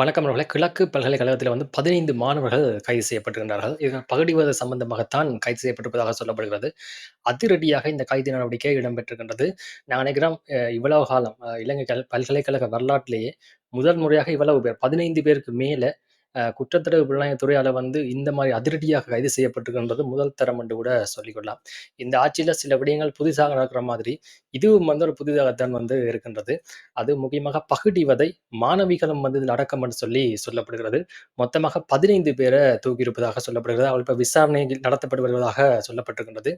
வணக்கம் அவர்களே. கிழக்கு பல்கலைக்கழகத்தில் வந்து 15 மாணவர்கள் கைது செய்யப்பட்டிருக்கிறார்கள் இவர்கள் பகுடிவத சம்பந்தமாகத்தான் கைது செய்யப்பட்டிருப்பதாக சொல்லப்படுகிறது. அதிரடியாக இந்த கைது நடவடிக்கை இடம்பெற்றிருக்கின்றது. நான் நினைக்கிறேன் இவ்வளவு காலம் இலங்கை பல்கலைக்கழக வரலாற்றிலேயே முதல் முறையாக இவ்வளவு பேர் 15 பேருக்கு மேலே குற்றத்தடவு புலனாய்வுத்துறையால வந்து இந்த மாதிரி அதிரடியாக கைது செய்யப்பட்டிருக்கின்றது முதல் தரம் என்று கூட சொல்லிக்கொள்ளலாம். இந்த ஆட்சியில சில விடயங்கள் புதிதாக நடக்கிற மாதிரி, இதுவும் வந்து ஒரு புதிதாகத்தான் வந்து இருக்கின்றது. அது முக்கியமாக பகுடிவதை, மாணவிகளும் வந்து இதில் அடக்கம் என்று சொல்லி சொல்லப்படுகிறது. மொத்தமாக பதினைந்து பேரை தூக்கியிருப்பதாக சொல்லப்படுகிறது. அவள் இப்போ விசாரணை நடத்தப்பட்டு வருவதாக சொல்லப்பட்டிருக்கின்றது.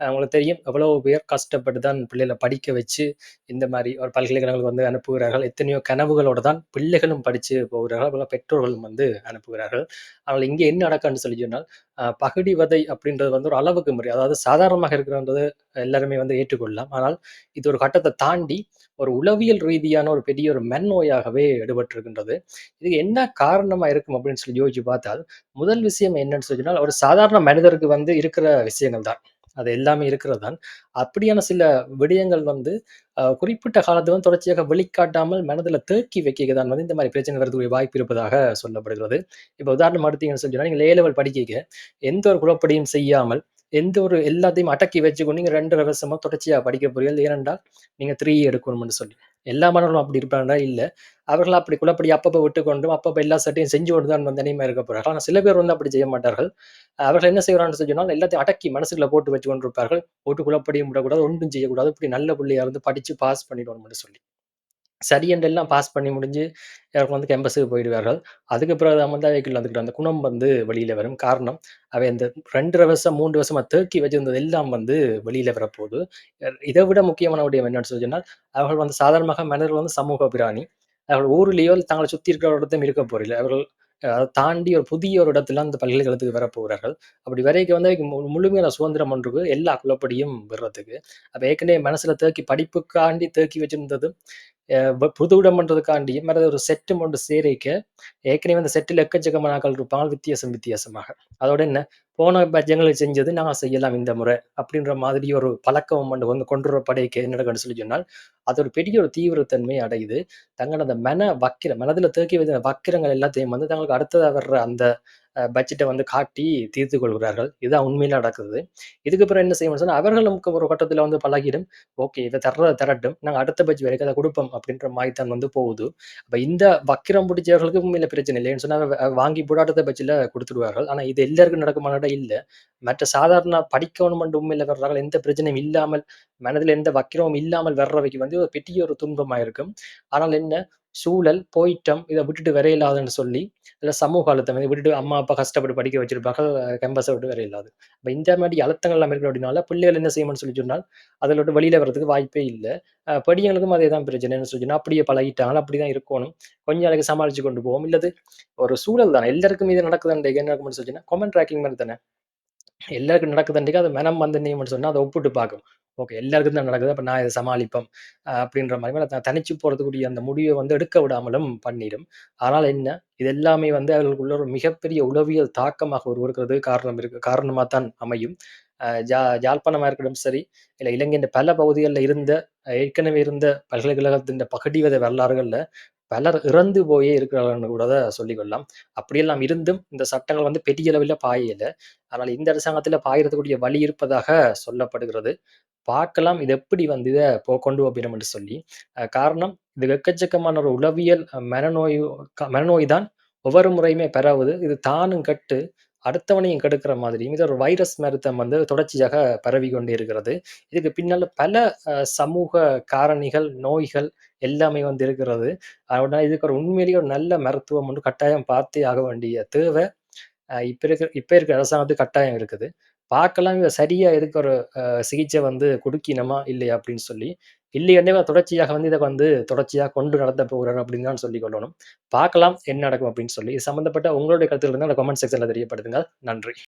அ உங்களுக்கு தெரியும் எவ்வளவு பேர் கஷ்டப்பட்டு தான் பிள்ளைகளை படிக்க வச்சு, இந்த மாதிரி ஒரு பல்கலைக்கழகங்களுக்கு வந்து அனுப்புகிறார்கள். எத்தனையோ கனவுகளோட தான் பிள்ளைகளும் படிச்சு போகிறார்கள். பெற்றோர்களும் வந்து அனுப்புகிறார்கள். ஆனால் இங்கே என்ன நடக்கான்னு சொல்லி சொன்னால், அ பகுடிவதை அப்படின்றது வந்து ஒரு அளவுக்கு முறை அதாவது சாதாரணமாக இருக்கிறன்றது எல்லாருமே வந்து ஏற்றுக்கொள்ளலாம். ஆனால் இது ஒரு கட்டத்தை தாண்டி ஒரு உளவியல் ரீதியான ஒரு பெரிய ஒரு மென்னோயாகவே எடுபட்டிருக்கின்றது. இதுக்கு என்ன காரணமா இருக்கும் அப்படின்னு சொல்லி யோசிச்சு பார்த்தால், முதல் விஷயம் என்னன்னு சொல்லி சொன்னால், ஒரு சாதாரண மனிதருக்கு வந்து இருக்கிற விஷயங்கள் தான். அது எல்லாமே இருக்கிறது தான். அப்படியான சில விடயங்கள் வந்து குறிப்பிட்ட காலத்திலும் வந்து தொடர்ச்சியாக வெளிக்காட்டாமல் மனதில் தேக்கி வைக்க தான் வந்து இந்த மாதிரி பிரச்சனை வரதுக்குரிய வாய்ப்பு இருப்பதாக சொல்லப்படுகிறது. இப்போ உதாரணம் எடுத்தீங்கன்னு சொல்லி நீங்கள் நீங்க ஏ லெவல் படிக்க எந்த ஒரு குழப்படியும் செய்யாமல், எந்த ஒரு எல்லாத்தையும் அடக்கி வச்சுக்கொண்டு நீங்க 2 1/2 வருஷமா தொடர்ச்சியா படிக்க போறீர்கள். ஏனென்றால், நீங்கள் த்ரீ எடுக்கணும்னு சொல்லி. எல்லா மாணவர்களும் அப்படி இருப்பாங்களா? இல்லை அவர்கள் அப்படி குழப்படி அப்பப்போ விட்டுக்கொண்டும், அப்பப்போ எல்லா சட்டையும் செஞ்சு கொண்டு தான் வந்து இருக்க போகிறார்கள் ஆனால் சில பேர் வந்து அப்படி செய்ய மாட்டார்கள். அவர்கள் என்ன செய்கிறான்னு சொன்னால், எல்லாத்தையும் அடக்கி மனசுக்குள்ள போட்டு வச்சு கொண்டிருப்பார்கள். போட்டு குழப்படியும் விடக்கூடாது, ஒன்றும் செய்யக்கூடாது. இப்படி நல்ல பிள்ளையாக இருந்து படிச்சு பாஸ் பண்ணிடணும்னு சொல்லி. சரி என்றெல்லாம் பாஸ் பண்ணி முடிஞ்சு, அவங்க வந்து கேம்பஸுக்கு போயிடுவார்கள். அதுக்கு பிறகு தான் வந்து அவைக்குள்ள அந்த குணம் வந்து வெளியில வரும். காரணம், அவை இந்த 2 1/2 வருஷம், மூன்று வருஷமாக தேக்கி வச்சிருந்தது எல்லாம் வந்து வெளியில வரப்போகுது இதை விட முக்கியமான விடயம் என்னன்னு சொல்லி சொன்னால், அவர்கள் வந்து சாதாரணமாக மனிதர்கள் வந்து சமூக பிராணி. அவர்கள் ஊரிலேயோ, தங்களை சுற்றி இருக்கிற ஒரு இருக்க போறில்லை அவர்கள் அதை தாண்டி ஒரு புதிய ஒரு இடத்துல அந்த பல்கலைக்கழகத்துக்கு வரப்போகிறார்கள். அப்படி வரைக்கும் வந்து மு முழுமையான சுதந்திரம் ஒன்று இருக்கு. எல்லா குழப்படியும் விடுறதுக்கு. அப்போ ஏற்கனவே மனசில் தேக்கி படிப்புக்காண்டி தேக்கி வச்சிருந்தது, அ வ புது ஒரு செட்டும் ஒன்று சேரிக்க ஏற்கனவே அந்த செட்டில் எக்கச்சக்கமான ஆட்கள் இருப்பாங்க. வித்தியாசம் வித்தியாசமாக. அதோட என்ன, போன பேட்ச்களுக்கு செஞ்சது நாங்கள் செய்யலாம் இந்த முறை. அப்படின்ற மாதிரி ஒரு பழக்கம் ஒன்று வந்து கொண்டு படைக்கு என்ன சொல்லி சொன்னால், அது ஒரு பெரிய ஒரு தீவிரத்தன்மை அடையுது. தங்களோட அந்த மன வக்கிரம் மனதில் தேக்கி வைத்த வக்கிரங்கள் எல்லாத்தையும் வந்து தங்களுக்கு அடுத்ததாக வர்ற அந்த பட்ஜெட்டை வந்து காட்டி தீர்த்து கொள்கிறார்கள். இதுதான் உண்மையில் நடக்குது. இதுக்கு பிறகு என்ன செய்யணும்னு சொன்னால் அவர்களும் ஒரு கட்டத்தில் வந்து பழகிடும். ஓகே இதை தர தரட்டும். நாங்கள் அடுத்த பட்ஜெட் வரைக்கும் அதை கொடுப்போம் அப்படின்ற மாதிரி தான் வந்து போகுது. அப்போ இந்த வக்கிரம் பிடிச்சவர்களுக்கு உண்மையில் பிரச்சனை இல்லைன்னு சொன்னால் சொன்னா வாங்கி போட அடுத்த பட்ஜெட்டில் கொடுத்துடுவார்கள் ஆனால் இது எல்லாருக்கும் நடக்குமான்னு இல்லை மற்ற சாதாரண படிக்கணும் உண்மையில் வர்றார்கள். எந்த பிரச்சனையும் இல்லாமல், மனதில் எந்த வக்கிரமும் இல்லாமல் வர்றவைக்கு வந்து ஒரு பெரிய ஒரு துன்பமாக இருக்கும். ஆனால் என்ன, சூழல், போயிட்டம் இதை விட்டுட்டு வர சொல்லி, இல்லை சமூக அழுத்தம் விட்டுட்டு அம்மா, அப்பா கஷ்டப்பட்டு படிக்க வச்சிருப்பார்கள். கேம்பஸை விட்டு வரையில்லாது இப்போ இந்த மாதிரி அழுத்தங்கள் எல்லாம் இருக்கிற அப்படின்னால பிள்ளைகள் என்ன செய்யணும்னு சொல்லி சொன்னால், அதில் விட்டு வெளியில வர்றதுக்கு வாய்ப்பே இல்லை படியங்களுக்கும் அதே தான் பிரச்சனைன்னு சொல்லி சொன்னா, அப்படியே பழகிட்டாங்க. அப்படிதான் இருக்கணும் கொஞ்ச நாளைக்கு சமாளிச்சு கொண்டு போவோம். இல்லது ஒரு சூழல் தானே. எல்லாருக்கும் இது நடக்குதுன்றைக்கு என்ன நடக்கும்னு சொல்லி சொன்னா, கொமெண்ட் ட்ராக்கிங் மாதிரி தானே. எல்லாருக்கும் நடக்குதுன்றைக்கு அது மனம் வந்து என்ன சொன்னால் அதை ஒப்பிட்டு பார்க்கும். ஓகே எல்லாருக்கும் தான் நடக்குது. அப்ப நான் இதை சமாளிப்போம். அப்படின்ற மாதிரி நான் தனிச்சு போகிறதுக்குரிய அந்த முடிவை வந்து எடுக்க விடாமலும் பண்ணிடும். ஆனால் என்ன, இது எல்லாமே வந்து அவர்களுக்குள்ள ஒரு மிகப்பெரிய உளவியல் தாக்கமாக உருவாக்குறது காரணம் இருக்கு காரணமா தான் அமையும். ஜா யாழ்ப்பாணமா இருக்கட்டும் சரி, இல்ல இலங்கையின் பல பகுதிகளில் இருந்த, ஏற்கனவே இருந்த பல்கலைக்கழகத்தின் பகுடிவத வரலாறுகள்ல, பலர் இறந்து போயே இருக்கிறார்கள் கூட சொல்லிக்கொள்ளலாம் அப்படியெல்லாம் இருந்தும், இந்த சட்டங்கள் வந்து பெரிய அளவில பாயல. ஆனால் இந்த அரசாங்கத்தில் பாயறதுக்குரிய வழி இருப்பதாக சொல்லப்படுகிறது. பார்க்கலாம் இது எப்படி வந்து இதை போ கொண்டு போகிறோம் என்று சொல்லி. காரணம், இது எக்கச்சக்கமான ஒரு உளவியல் மனநோய் மனநோய் தான் ஒவ்வொரு முறையுமே பரவுது. இது தானும் கட்டு அடுத்தவனையும் கெடுக்கிற மாதிரியும், இது ஒரு வைரஸ் மருத்தம் வந்து தொடர்ச்சியாக பரவிக் கொண்டே இருக்கிறது. இதுக்கு பின்னால பல சமூக காரணிகள், நோய்கள் எல்லாமே வந்து இருக்கிறது. அதனால இதுக்கு ஒரு உண்மையிலேயே ஒரு நல்ல மருத்துவம் ஒண்ணு கட்டாயம் பார்த்தே ஆக வேண்டிய தேவை இப்போ இருக்கிற இப்போ இருக்கிற அரசாங்கத்துக்கு கட்டாயம் இருக்குது. பார்க்கலாம் இத சரியா எதுக்கு ஒரு சிகிச்சை வந்து கொடுக்கினமா இல்லையா அப்படின்னு சொல்லி. இல்லையென்றால் தொடர்ச்சியாக வந்து இதை வந்து தொடர்ச்சியாக கொண்டு நடத்த போகிறார் அப்படின்னு தான் சொல்லிக் கொள்ளணும். பார்க்கலாம் என்ன நடக்கும் அப்படின்னு சொல்லி. இது சம்மந்தப்பட்ட உங்களுடைய கருத்துக்கள் இருந்தா அந்த கமெண்ட் செக்ஷனில் தெரியப்படுத்துங்க. நன்றி.